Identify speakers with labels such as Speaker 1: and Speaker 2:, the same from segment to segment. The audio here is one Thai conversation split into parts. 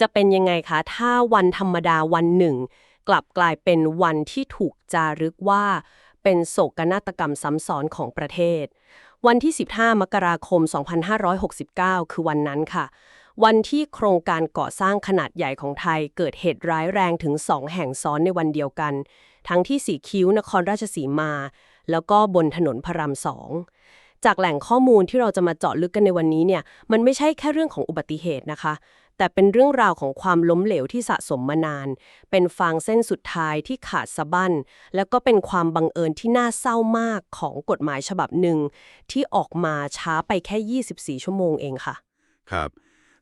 Speaker 1: จะเป็นยังไงคะ ถ้าวันธรรมดาวันหนึ่ง กลับกลายเป็นวันที่ถูกจารึกว่า เป็นโศกนาฏกรรมซ้ำซ้อนของประเทศ วันที่ 15 มกราคม 2569 คือวันนั้นค่ะ วันที่โครงการก่อสร้างขนาดใหญ่ของไทยเกิดเหตุร้ายแรงถึง 2 แห่งซ้อนในวันเดียวกัน ทั้งที่สีคิ้วนครราชสีมา แล้วก็บนถนนพระรามสองจากแหล่งข้อมูลที่เราจะมาเจาะลึกกันในวันนี้เนี่ย มันไม่ใช่แค่เรื่องของอุบัติเหตุนะคะ แต่เป็นเรื่องราวของความล้มเหลวที่สะสมมานาน เป็นฟางเส้นสุดท้ายที่ขาดสะบั้น แล้วก็เป็นความบังเอิญที่น่าเศร้ามากของกฎหมายฉบับหนึ่ง ที่ออกมาช้าไปแค่ 24 ชั่วโมงเองค่ะ
Speaker 2: ครับ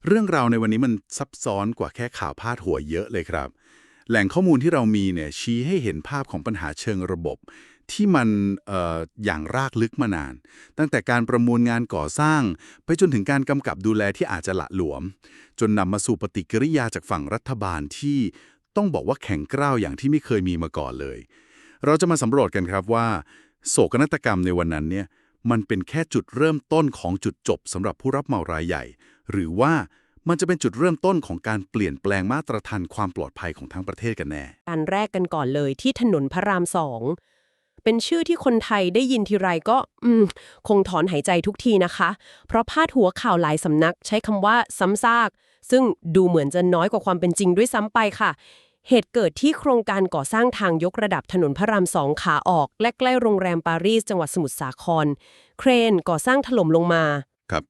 Speaker 2: เรื่องราวในวันนี้มันซับซ้อนกว่าแค่ข่าวพาดหัวเยอะเลยครับ แหล่งข้อมูลที่เรามีเนี่ยชี้ให้เห็นภาพของปัญหาเชิงระบบ ที่มันอออย่างรากลึกมานาน ตั้งแต่การประมวลงานก่อสร้าง ไปจนถึงการกำกับดูแลที่อาจจะละหลวม จนนำมาสู่ปฏิกิริยาจากฝั่งรัฐบาลที่ต้องบอกว่าแข็งกร้าวอย่างที่ไม่เคยมีมาก่อนเลย เราจะมาสำรวจกันครับว่า โศกนาฏกรรมในวันนั้นเนี่ยมันเป็นแค่จุดเริ่มต้นของจุดจบสำหรับผู้รับเหมารายใหญ่ หรือว่ามันจะเป็นจุดเริ่มต้นของการเปลี่ยนแปลงมาตรฐานความปลอดภัยของทั้งประเทศกันแน่
Speaker 1: อันแรกกันก่อนเลยที่ถนนพระรามสอง เป็นชื่อที่คนไทยได้ยินทีไรก็ อืม คงถอนหายใจทุกทีนะคะ เพราะพาดหัวข่าวหลายสำนักใช้คำว่าซ้ำซาก ซึ่งดูเหมือนจะน้อยกว่าความเป็นจริงด้วยซ้ำไปค่ะ เหตุเกิดที่โครงการก่อสร้างทางยกระดับถนนพระรามสองขาออกและใกล้โรงแรมปารีสจังหวัดสมุทรสาคร เครนก่อสร้างถล่มลงมา
Speaker 2: ครับ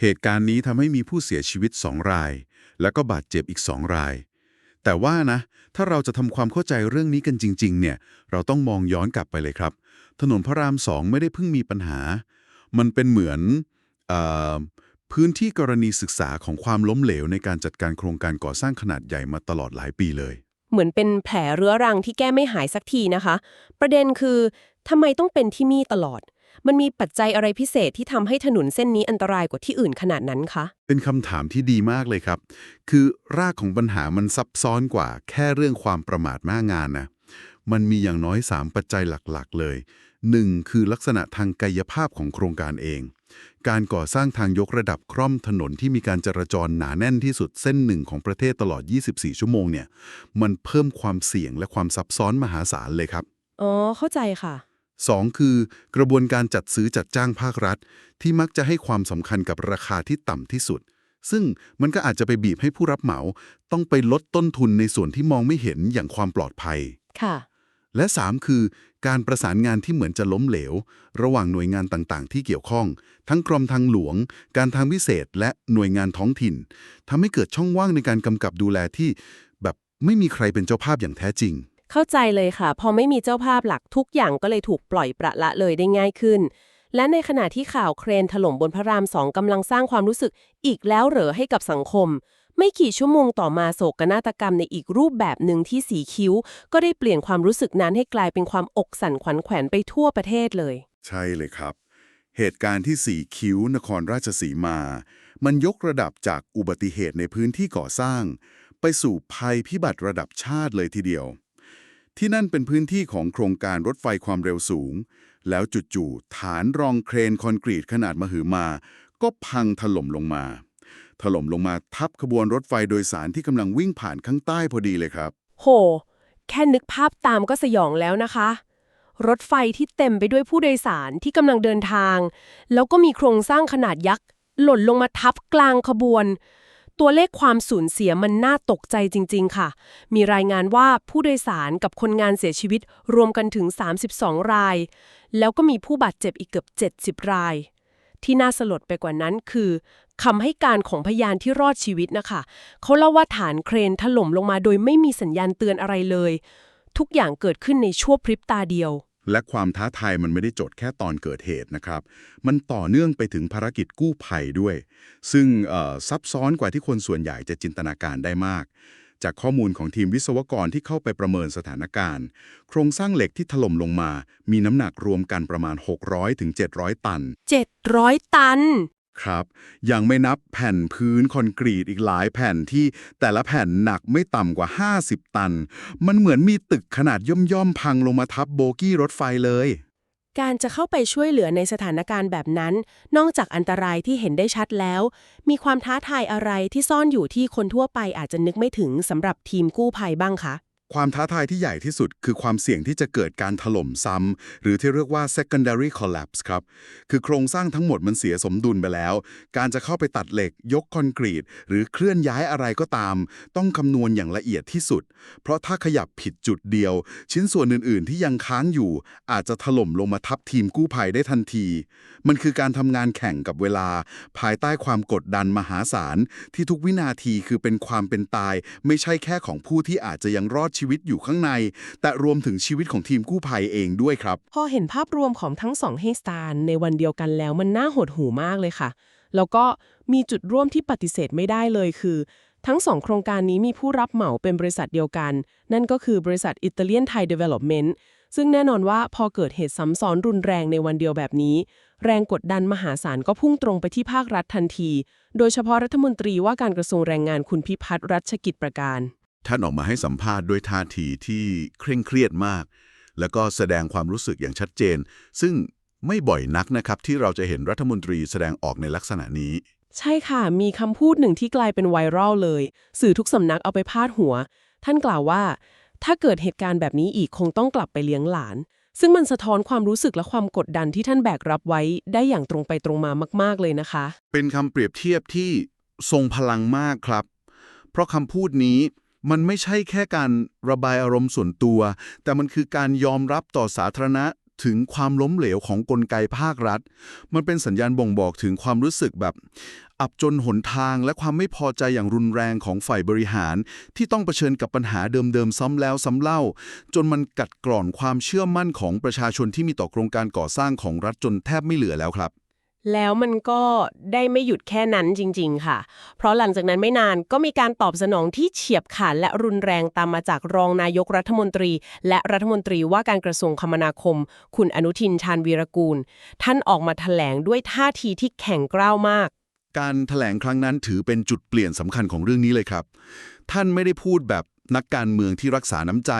Speaker 2: เหตุการณ์นี้ทำให้มีผู้เสียชีวิต2ราย แล้วก็บาดเจ็บอีก2ราย แต่ว่านะ ถ้าเราจะทำความเข้าใจเรื่องนี้กันจริง ๆ เนี่ย เราต้องมองย้อนกลับไปเลยครับ ถนนพระรามสองไม่ได้เพิ่งมีปัญหา มันเป็นเหมือนเออพื้นที่กรณีศึกษาของความล้มเหลวในการจัดการโครงการก่อสร้างขนาดใหญ่มาตลอดหลายปีเลย
Speaker 1: เหมือนเป็นแผลเรื้อรังที่แก้ไม่หายสักทีนะคะ ประเด็นคือทำไมต้องเป็นที่นี่ตลอด มันมีปัจจัยอะไรพิเศษที่ทำให้ถนนเส้นนี้อันตรายกว่าที่อื่นขนาดนั้นคะ
Speaker 2: เป็นคำถามที่ดีมากเลยครับ คือรากของปัญหามันซับซ้อนกว่า แค่เรื่องความประมาทหน้างานนะมันมีอย่างน้อย 3 ปัจจัยหลักๆ เลย 1. คือลักษณะทางกายภาพของโครงการเอง การก่อสร้างทางยกระดับคร่อมถนนที่มีการจราจรหนาแน่นที่สุดเส้นหนึ่งของประเทศตลอด 24 ชั่วโมงเนี่ย มันเพิ่มความเสี่ยงและความซับซ้อนมหาศาลเลยครับ
Speaker 1: อ๋อ เข้าใจค่ะ
Speaker 2: 2 คือกระบวนการจัดซื้อจัดจ้างภาครัฐ ที่มักจะให้ความสำคัญกับราคาที่ต่ำที่สุด ซึ่งมันก็อาจจะไปบีบให้ผู้รับเหมาต้องไปลดต้นทุนในส่วนที่มองไม่เห็นอย่างความปลอดภัย
Speaker 1: ค่ะ
Speaker 2: และ 3 คือการประสานงานที่เหมือนจะล้มเหลว ระหว่างหน่วยงานต่างๆ ที่เกี่ยวข้อง ทั้งกรมทางหลวง การทางพิเศษ และหน่วยงานท้องถิ่นทำให้เกิดช่องว่างในการกำกับดูแลที่ แบบไม่มีใครเป็นเจ้าภาพอย่างแท้จริง
Speaker 1: เข้าใจเลยค่ะ พอไม่มีเจ้าภาพหลักทุกอย่างก็เลยถูกปล่อยประละเลยได้ง่ายขึ้น และในขณะที่ข่าวเครนถล่มบนพระรามสองกำลังสร้างความรู้สึกอีกแล้วเหรอให้กับสังคม ไม่กี่ชั่วโมงต่อมาโศกนาฏกรรมในอีกรูปแบบหนึ่งที่สีคิ้ว ก็ได้เปลี่ยนความรู้สึกนั้นให้กลายเป็นความอกสั่นขวัญแขวนไปทั่วประเทศเลย
Speaker 2: ใช่เลยครับ เหตุการณ์ที่สีคิ้วนครราชสีมา มันยกระดับจากอุบัติเหตุในพื้นที่ก่อสร้าง ไปสู่ภัยพิบัติระดับชาติเลยทีเดียว ที่นั่นเป็นพื้นที่ของโครงการรถไฟความเร็วสูง แล้วจู่ๆฐานรองเครนคอนกรีตขนาดมหึมา ก็พังถล่มลงมา ถล่มลงมาทับขบวนรถไฟโดยสารที่กำลังวิ่งผ่านข้างใต้พอดีเลยครับ
Speaker 1: โห แค่นึกภาพตามก็สยองแล้วนะคะ รถไฟที่เต็มไปด้วยผู้โดยสารที่กำลังเดินทาง แล้วก็มีโครงสร้างขนาดยักษ์หล่นลงมาทับกลางขบวน ตัวเลขความสูญเสียมันน่าตกใจจริง ๆ ค่ะ มีรายงานว่าผู้โดยสารกับคนงานเสียชีวิตรวมกันถึง 32 ราย แล้วก็มีผู้บาดเจ็บอีกเกือบ 70 ราย ที่น่าสลดไปกว่านั้นคือคำให้การของพยานที่รอดชีวิตนะคะ เขาเล่าว่าฐานเครนถล่มลงมาโดยไม่มีสัญญาณเตือนอะไรเลย ทุกอย่างเกิดขึ้นในชั่วพริบตาเดียว
Speaker 2: และความท้าทายมันไม่ได้จดแค่ตอนเกิดเหตุนะครับ มันต่อเนื่องไปถึงภารกิจกู้ภัยด้วย ซึ่งซับซ้อนกว่าที่คนส่วนใหญ่จะจินตนาการได้มาก จากข้อมูลของทีมวิศวกรที่เข้าไปประเมินสถานการณ์ โครงสร้างเหล็กที่ถล่มลงมา มีน้ำหนักรวมกันประมาณ 600-700 ตัน
Speaker 1: 700 ตัน
Speaker 2: ครับ ยังไม่นับแผ่นพื้นคอนกรีตอีกหลายแผ่นที่แต่ละแผ่นหนักไม่ต่ำกว่า 50 ตัน มันเหมือนมีตึกขนาดย่อมๆ พังลงมาทับโบกี้รถไฟเลย
Speaker 3: การจะเข้าไปช่วยเหลือในสถานการณ์แบบนั้น นอกจากอันตรายที่เห็นได้ชัดแล้ว มีความท้าทายอะไรที่ซ่อนอยู่ที่คนทั่วไปอาจจะนึกไม่ถึงสำหรับทีมกู้ภัยบ้างคะ
Speaker 4: ความท้าทายที่ใหญ่ที่สุดคือความเสี่ยงที่จะเกิดการถล่มซ้ำ หรือที่เรียกว่า secondary collapse ครับ คือโครงสร้างทั้งหมดมันเสียสมดุลไปแล้ว การจะเข้าไปตัดเหล็ก ยกคอนกรีต หรือเคลื่อนย้ายอะไรก็ตาม ต้องคำนวณอย่างละเอียดที่สุด เพราะถ้าขยับผิดจุดเดียว ชิ้นส่วนอื่น ๆ ที่ยังค้างอยู่ อาจจะถล่มลงมาทับทีมกู้ภัยได้ทันที มันคือการทำงานแข่งกับเวลา ภายใต้ความกดดันมหาศาลที่ทุกวินาทีคือเป็นความเป็นตาย ไม่ใช่แค่ของผู้ที่อาจจะยังรอดชีวิตอยู่ข้างใน แต่รวมถึงชีวิตของทีมกู้ภัยเองด้วยครับ
Speaker 3: พอเห็นภาพรวมของทั้งสองเฮสตานในวันเดียวกันแล้วมันน่าหดหูมากเลยค่ะ แล้วก็มีจุดร่วมที่ปฏิเสธไม่ได้เลยคือ ทั้งสองโครงการนี้มีผู้รับเหมาเป็นบริษัทเดียวกัน นั่นก็คือบริษัทอิตาเลียนไทยเดเวล็อปเมนต์ซึ่งแน่นอนว่าพอเกิดเหตุซ้ำซ้อนรุนแรงในวันเดียวแบบนี้ แรงกดดันมหาศาลก็พุ่งตรงไปที่ภาครัฐทันที โดยเฉพาะรัฐมนตรีว่าการกระทรวงแรงงานคุณพิพัฒน์รัชกิจประการ
Speaker 2: ท่านออกมาให้สัมภาษณ์ด้วยท่าทีที่เคร่งเครียดมาก แล้วก็แสดงความรู้สึกอย่างชัดเจน ซึ่งไม่บ่อยนักนะครับ ที่เราจะเห็นรัฐมนตรีแสดงออกในลักษณะนี้
Speaker 3: ใช่ค่ะ มีคำพูดหนึ่งที่กลายเป็นไวรัลเลย สื่อทุกสำนักเอาไปพาดหัว ท่านกล่าวว่า ถ้าเกิดเหตุการณ์แบบนี้อีกคงต้องกลับไปเลี้ยงหลาน ซึ่งมันสะท้อนความรู้สึกและความกดดันที่ท่านแบกรับไว้ได้อย่างตรงไปตรงมามาก ๆเลยนะคะ
Speaker 2: เป็นคำเปรียบเทียบที่ทรงพลังมากครับ เพราะคำพูดนี้ มันไม่ใช่แค่การระบายอารมณ์ส่วนตัว แต่มันคือการยอมรับต่อสาธารณะถึงความล้มเหลวของกลไกภาครัฐ มันเป็นสัญญาณบ่งบอกถึงความรู้สึกแบบ อับจนหนทางและความไม่พอใจอย่างรุนแรงของฝ่ายบริหาร ที่ต้องเผชิญกับปัญหาเดิมๆซ้ำแล้วซ้ำเล่า จนมันกัดกร่อนความเชื่อมั่นของประชาชนที่มีต่อโครงการก่อสร้างของรัฐจนแทบไม่เหลือแล้วครับ
Speaker 1: แล้วมันก็ได้ไม่หยุดแค่นั้นจริง ๆ ค่ะ เพราะหลังจากนั้นไม่นานก็มีการตอบสนองที่เฉียบขาดและรุนแรงตามมาจากรองนายกรัฐมนตรี และรัฐมนตรีว่าการกระทรวงคมนาคม คุณอนุทินชาญวีรกูล ท่านออกมาแถลงด้วยท่าทีที่แข็งกร้าวมาก
Speaker 2: การแถลงครั้งนั้นถือเป็นจุดเปลี่ยนสำคัญของเรื่องนี้เลยครับ ท่านไม่ได้พูดแบบนักการเมืองที่รักษาน้ำใจ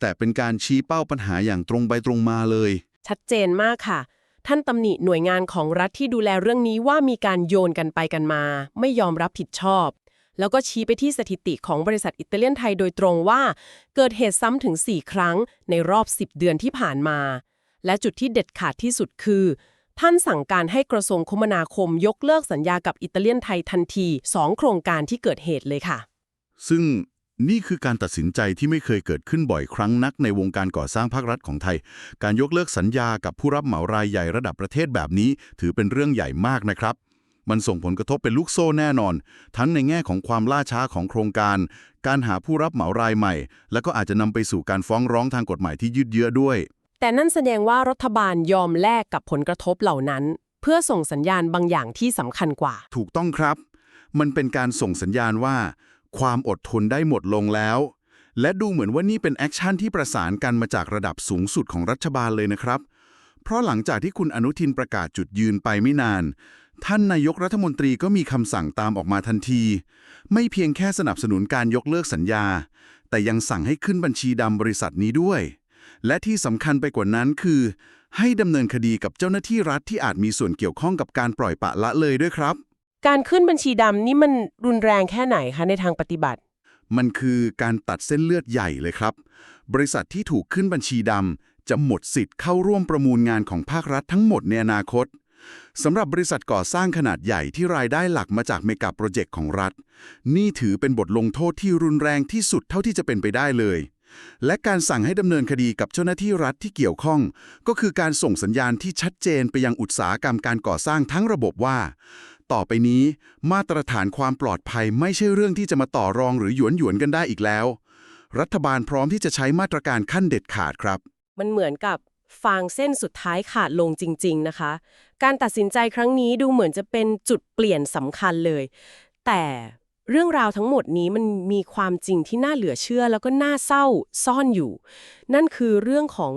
Speaker 2: แต่เป็นการชี้เป้าปัญหาอย่างตรงไปตรงมาเลย
Speaker 1: ชัดเจนมากค่ะ ท่านตำหนิหน่วยงานของรัฐที่ดูแลเรื่องนี้ว่ามีการโยนกันไปกันมา ไม่ยอมรับผิดชอบ แล้วก็ชี้ไปที่สถิติของบริษัทอิตาเลียนไทยโดยตรงว่า เกิดเหตุซ้ำถึง 4 ครั้งในรอบ 10 เดือนที่ผ่านมา และจุดที่เด็ดขาดที่สุดคือ ท่านสั่งการให้กระทรวงคมนาคมยกเลิกสัญญากับอิตาเลียนไทยทันที 2 โครงการที่เกิดเหตุเลยค่ะ
Speaker 2: ซึ่ง นี่คือการตัดสินใจที่ไม่เคยเกิดขึ้นบ่อยครั้งนักในวงการก่อสร้างภาครัฐของไทย การยกเลิกสัญญากับผู้รับเหมารายใหญ่ระดับประเทศแบบนี้ ถือเป็นเรื่องใหญ่มากนะครับ มันส่งผลกระทบเป็นลูกโซ่แน่นอน ทั้งในแง่ของความล่าช้าของโครงการ การหาผู้รับเหมารายใหม่ และก็อาจจะนำไปสู่การฟ้องร้องทางกฎหมายที่ยืดเยื้อด้วย
Speaker 1: แต่นั่นแสดงว่ารัฐบาลยอมแลกกับผลกระทบเหล่านั้น เพื่อส่งสัญญาณบางอย่างที่สำคัญกว่า
Speaker 2: ถูกต้องครับ มันเป็นการส่งสัญญาณว่า ความอดทนได้หมดลงแล้ว และดูเหมือนว่านี่เป็นแอคชั่นที่ประสานกันมาจากระดับสูงสุดของรัฐบาลเลยนะครับ เพราะหลังจากที่คุณอนุทินประกาศจุดยืนไปไม่นาน ท่านนายกรัฐมนตรีก็มีคำสั่งตามออกมาทันที ไม่เพียงแค่สนับสนุนการยกเลิกสัญญา แต่ยังสั่งให้ขึ้นบัญชีดำบริษัทนี้ด้วย และที่สำคัญไปกว่านั้นคือ ให้ดำเนินคดีกับเจ้าหน้าที่รัฐที่อาจมีส่วนเกี่ยวข้องกับการปล่อยปะละเลยด้วยครับ
Speaker 1: การขึ้นบัญชีดำนี่มันรุนแรงแค่ไหนคะในทางปฏิบัติ
Speaker 2: มันคือการตัดเส้นเลือดใหญ่เลยครับ บริษัทที่ถูกขึ้นบัญชีดำจะหมดสิทธิ์เข้าร่วมประมูลงานของภาครัฐทั้งหมดในอนาคตสำหรับบริษัทก่อสร้างขนาดใหญ่ที่รายได้หลักมาจากเมกะโปรเจกต์ของรัฐ นี่ถือเป็นบทลงโทษที่รุนแรงที่สุดเท่าที่จะเป็นไปได้เลย และการสั่งให้ดำเนินคดีกับเจ้าหน้าที่รัฐที่เกี่ยวข้อง ก็คือการส่งสัญญาณที่ชัดเจนไปยังอุตสาหกรรมการก่อสร้างทั้งระบบว่า ต่อไปนี้ มาตรฐานความปลอดภัยไม่ใช่เรื่องที่จะมาต่อรองหรือหยวนหยวนกันได้อีกแล้ว รัฐบาลพร้อมที่จะใช้มาตรการขั้นเด็ดขาดครับ
Speaker 1: มันเหมือนกับฟางเส้นสุดท้ายขาดลงจริง ๆ นะคะ การตัดสินใจครั้งนี้ดูเหมือนจะเป็นจุดเปลี่ยนสำคัญเลย แต่เรื่องราวทั้งหมดนี้มันมีความจริงที่น่าเหลือเชื่อแล้วก็น่าเศร้าซ่อนอยู่ นั่นคือเรื่องของ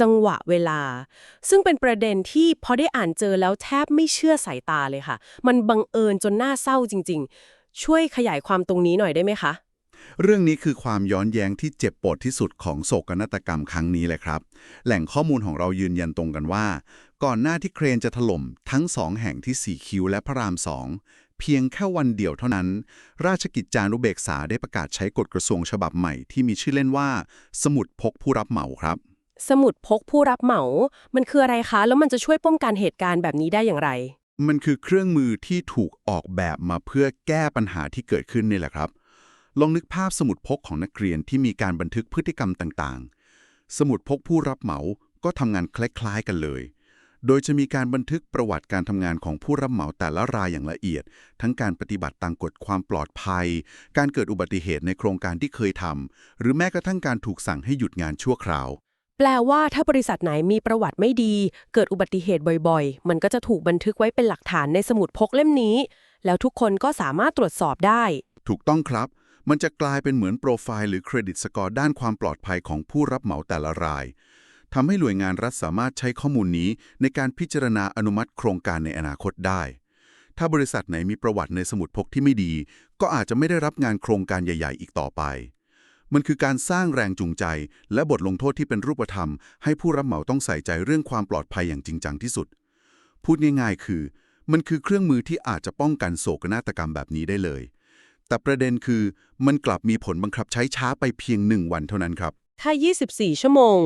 Speaker 1: จังหวะเวลา ซึ่งเป็นประเด็นที่พอได้อ่านเจอแล้วแทบไม่เชื่อสายตาเลยค่ะ มันบังเอิญจนน่าเศร้าจริง ๆ ช่วยขยายความตรงนี้หน่อยได้ไหมคะ
Speaker 5: เรื่องนี้คือความย้อนแย้งที่เจ็บปวดที่สุดของโศกนาฏกรรมครั้งนี้เลยครับ แหล่งข้อมูลของเรายืนยันตรงกันว่า ก่อนหน้าที่เครนจะถล่มทั้งสองแห่งที่สีคิวและพระรามสองเพียงแค่วันเดียวเท่านั้น ราชกิจจานุเบกษาได้ประกาศใช้กฎกระทรวงฉบับใหม่ที่มีชื่อเล่นว่า สมุดพกผู้รับเหมาครับ
Speaker 1: สมุดพกผู้รับเหมา มันคืออะไรคะ แล้วมันจะช่วยป้องกันเหตุการณ์แบบนี้ได้อย่างไร
Speaker 5: มันคือเครื่องมือที่ถูกออกแบบมาเพื่อแก้ปัญหาที่เกิดขึ้นนี่แหละครับ ลองนึกภาพสมุดพกของนักเรียนที่มีการบันทึกพฤติกรรมต่างๆ สมุดพกผู้รับเหมาก็ทำงานคล้ายๆกันเลย โดยจะมีการบันทึกประวัติการทำงานของผู้รับเหมาแต่ละรายอย่างละเอียด ทั้งการปฏิบัติตามกฎความปลอดภัย การเกิดอุบัติเหตุในโครงการที่เคยทำหรือแม้กระทั่งการถูกสั่งให้หยุดงานชั่วคราว
Speaker 1: แปลว่าถ้าบริษัทไหนมีประวัติไม่ดี เกิดอุบัติเหตุบ่อยๆ มันก็จะถูกบันทึกไว้เป็นหลักฐานในสมุดพกเล่มนี้ แล้วทุกคนก็สามารถตรวจสอบได้
Speaker 5: ถูกต้องครับ มันจะกลายเป็นเหมือนโปรไฟล์หรือเครดิตสกอร์ด้านความปลอดภัยของผู้รับเหมาแต่ละรายทำให้หน่วยงานรัฐสามารถใช้ข้อมูลนี้ ในการพิจารณาอนุมัติโครงการในอนาคตได้ ถ้าบริษัทไหนมีประวัติในสมุดพกที่ไม่ดี ก็อาจจะไม่ได้รับงานโครงการใหญ่ ๆ อีกต่อไป มันคือการสร้างแรงจูงใจ และบทลงโทษที่เป็นรูปธรรม ให้ผู้รับเหมาต้องใส่ใจเรื่องความปลอดภัยอย่างจริงจังที่สุด พูดง่ายๆ คือ มันคือเครื่องมือที่อาจจะป้องกันโศกนาฏกรรมแบบนี้ได้เลย แต่ประเด็นคือมันกลับมีผลบังคับใช้ช้าไปเพียงหนึ่งวันเท่านั้นครับ
Speaker 1: ถ้า 24 ชั่วโมง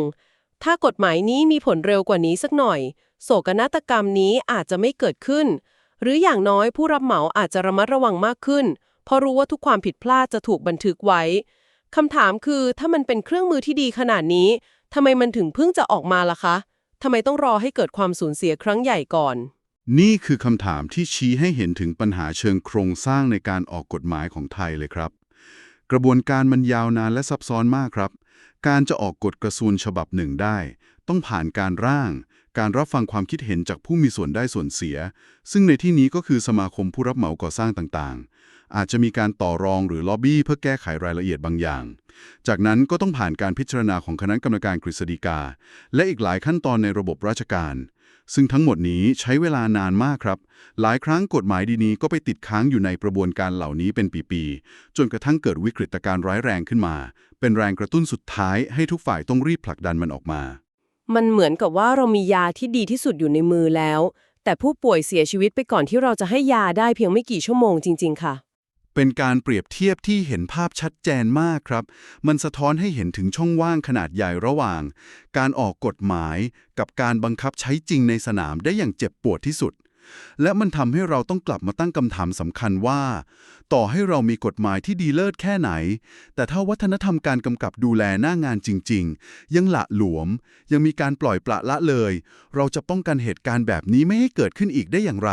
Speaker 1: ถ้ากฎหมายนี้มีผลเร็วกว่านี้สักหน่อย โศกนาฏกรรมนี้อาจจะไม่เกิดขึ้น หรืออย่างน้อยผู้รับเหมาอาจจะระมัดระวังมากขึ้น เพราะรู้ว่าทุกความผิดพลาดจะถูกบันทึกไว้ คำถามคือถ้ามันเป็นเครื่องมือที่ดีขนาดนี้ทำไมมันถึงเพิ่งจะออกมาล่ะคะทำไมต้องรอให้เกิดความสูญเสียครั้งใหญ่ก่อน
Speaker 2: นี่คือคำถามที่ชี้ให้เห็นถึงปัญหาเชิงโครงสร้างในการออกกฎหมายของไทยเลยครับ กระบวนการมันยาวนานและซับซ้อนมากครับ การจะออกกฎกระทรวงฉบับหนึ่งได้ ต้องผ่านการร่าง การรับฟังความคิดเห็นจากผู้มีส่วนได้ส่วนเสีย ซึ่งในที่นี้ก็คือสมาคมผู้รับเหมาก่อสร้างต่างๆ อาจจะมีการต่อรองหรือล็อบบี้เพื่อแก้ไขรายละเอียดบางอย่าง จากนั้นก็ต้องผ่านการพิจารณาของคณะกรรมการกฤษฎีกา และอีกหลายขั้นตอนในระบบราชการ ซึ่งทั้งหมดนี้ใช้เวลานานมากครับ หลายครั้งกฎหมายดีนี้ก็ไปติดค้างอยู่ในกระบวนการเหล่านี้เป็นปีๆ จนกระทั่งเกิดวิกฤตการณ์ร้ายแรงขึ้นมา เป็นแรงกระตุ้นสุดท้ายให้ทุกฝ่ายต้องรีบผลักดันมันออกมา
Speaker 1: มันเหมือนกับว่าเรามียาที่ดีที่สุดอยู่ในมือแล้ว แต่ผู้ป่วยเสียชีวิตไปก่อนที่เราจะให้ยาได้เพียงไม่กี่ชั่วโมงจริง ๆ ค่ะ
Speaker 2: เป็นการเปรียบเทียบที่เห็นภาพชัดเจนมากครับ มันสะท้อนให้เห็นถึงช่องว่างขนาดใหญ่ระหว่าง การออกกฎหมายกับการบังคับใช้จริงในสนามได้อย่างเจ็บปวดที่สุด และมันทำให้เราต้องกลับมาตั้งคำถามสำคัญว่า ต่อให้เรามีกฎหมายที่ดีเลิศแค่ไหน แต่ถ้าวัฒนธรรมการกำกับดูแลหน้างานจริง ๆ ยังละหลวม ยังมีการปล่อยปละละเลย เราจะป้องกันเหตุการณ์แบบนี้ไม่ให้เกิดขึ้นอีกได้อย่างไร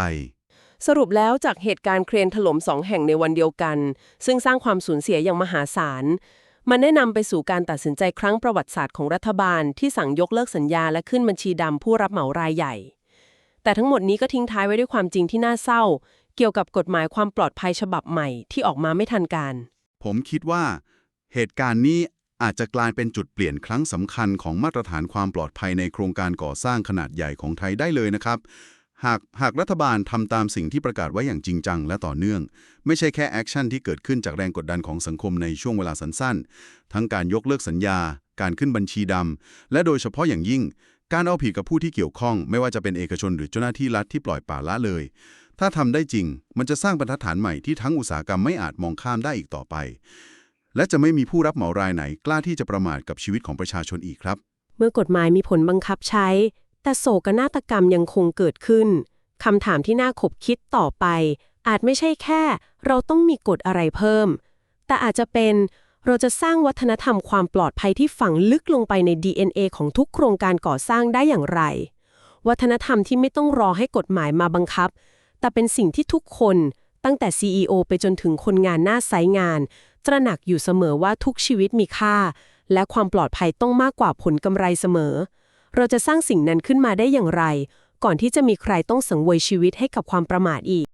Speaker 1: สรุปแล้วจากเหตุการณ์เครนถล่มสองแห่งในวันเดียวกัน ซึ่งสร้างความสูญเสียอย่างมหาศาล มันได้นำไปสู่การตัดสินใจครั้งประวัติศาสตร์ของรัฐบาลที่สั่งยกเลิกสัญญาและขึ้นบัญชีดำผู้รับเหมารายใหญ่ แต่ทั้งหมดนี้ก็ทิ้งท้ายไว้ด้วยความจริงที่น่าเศร้า เกี่ยวกับกฎหมายความปลอดภัยฉบับใหม่ที่ออกมาไม่ทันการ
Speaker 2: ผมคิดว่า เหตุการณ์นี้อาจจะกลายเป็นจุดเปลี่ยนครั้งสำคัญของมาตรฐานความปลอดภัยในโครงการก่อสร้างขนาดใหญ่ของไทยได้เลยนะครับ หากหากรัฐบาลทำตามสิ่งที่ประกาศไว้อย่างจริงจังและต่อเนื่อง ไม่ใช่แค่แอคชั่นที่เกิดขึ้นจากแรงกดดันของสังคมในช่วงเวลาสั้นๆ ทั้งการยกเลิกสัญญา การขึ้นบัญชีดำและโดยเฉพาะอย่างยิ่ง การเอาผิดกับผู้ที่เกี่ยวข้อง ไม่ว่าจะเป็นเอกชนหรือเจ้าหน้าที่รัฐที่ปล่อยปละละเลย ถ้าทำได้จริง มันจะสร้างบรรทัดฐานใหม่ที่ทั้งอุตสาหกรรมไม่อาจมองข้ามได้อีกต่อไป และจะไม่มีผู้รับเหมารายไหนกล้าที่จะประมาทกับชีวิตของประชาชนอีกครับ
Speaker 1: เมื่อกฎหมายมีผลบังคับใช้ แต่โศกนาฏกรรมยังคงเกิดขึ้นคำถามที่น่าขบคิดต่อไป อาจไม่ใช่แค่ เราต้องมีกฎอะไรเพิ่ม แต่อาจจะเป็นเราจะสร้างวัฒนธรรมความปลอดภัยที่ฝังลึกลงไปใน DNA ของทุกโครงการก่อสร้างได้อย่างไร วัฒนธรรมที่ไม่ต้องรอให้กฎหมายมาบังคับ แต่เป็นสิ่งที่ทุกคนตั้งแต่ CEO ไปจนถึงคนงานหน้าไซต์งาน ตระหนักอยู่เสมอว่าทุกชีวิตมีค่า และความปลอดภัยต้องมากกว่าผลกำไรเสมอ เราจะสร้างสิ่งนั้นขึ้นมาได้อย่างไร ก่อนที่จะมีใครต้องสังเวยชีวิตให้กับความประมาทอีก